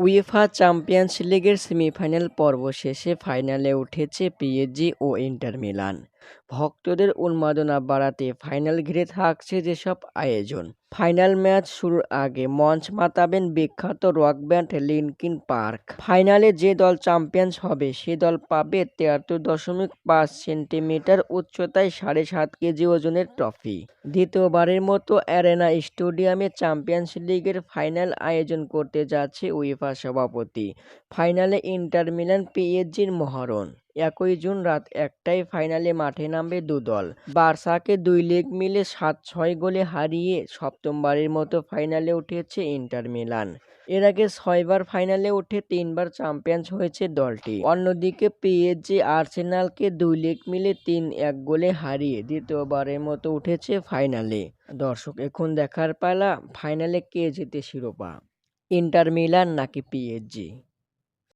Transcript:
UEFA champions লিগের semifinal পর্ব শেষে ফাইনালে উঠেছে পিএসজি ও ইন্টার মিলান। ভক্তদের উন্মাদনা বাড়াতে ফাইনাল ঘিরে থাকছে যেসব আয়োজন। ফাইনাল ম্যাচ শুরুর আগে মঞ্চ মাতাবেন বিখ্যাত রক ব্যান্ড লিনকিন পার্ক। ফাইনালে যে দল চ্যাম্পিয়ন্স হবে, সে দল পাবে তিয়াত্তর দশমিক পাঁচ সেন্টিমিটার উচ্চতায় সাড়ে সাত কেজি ওজনের ট্রফি। দ্বিতীয়বারের মতো অ্যারেনা স্টেডিয়ামে চ্যাম্পিয়ন্স লিগের ফাইনাল আয়োজন করতে যাচ্ছে উয়েফা সভাপতি। ফাইনালে ইন্টার মিলান পিএসজির মহারণ। একই জুন রাত একটায় ফাইনালে মাঠে নামবে দু দল। বার্সাকে দুই লেগ মিলে সাত ছয় গোলে হারিয়ে সপ্তমবারের মতো ফাইনালে উঠেছে ইন্টার মিলান। এর আগে ছয়বার ফাইনালে উঠে তিনবার চ্যাম্পিয়ন্স হয়েছে দলটি। অন্যদিকে পিএসজি আর্সেনালকে দুই লেগ মিলে তিন এক গোলে হারিয়ে দ্বিতীয়বারের মতো উঠেছে ফাইনালে। দর্শক, এখন দেখার পালা, ফাইনালে কে জেতে শিরোপা? ইন্টার মিলান নাকি পিএসজি?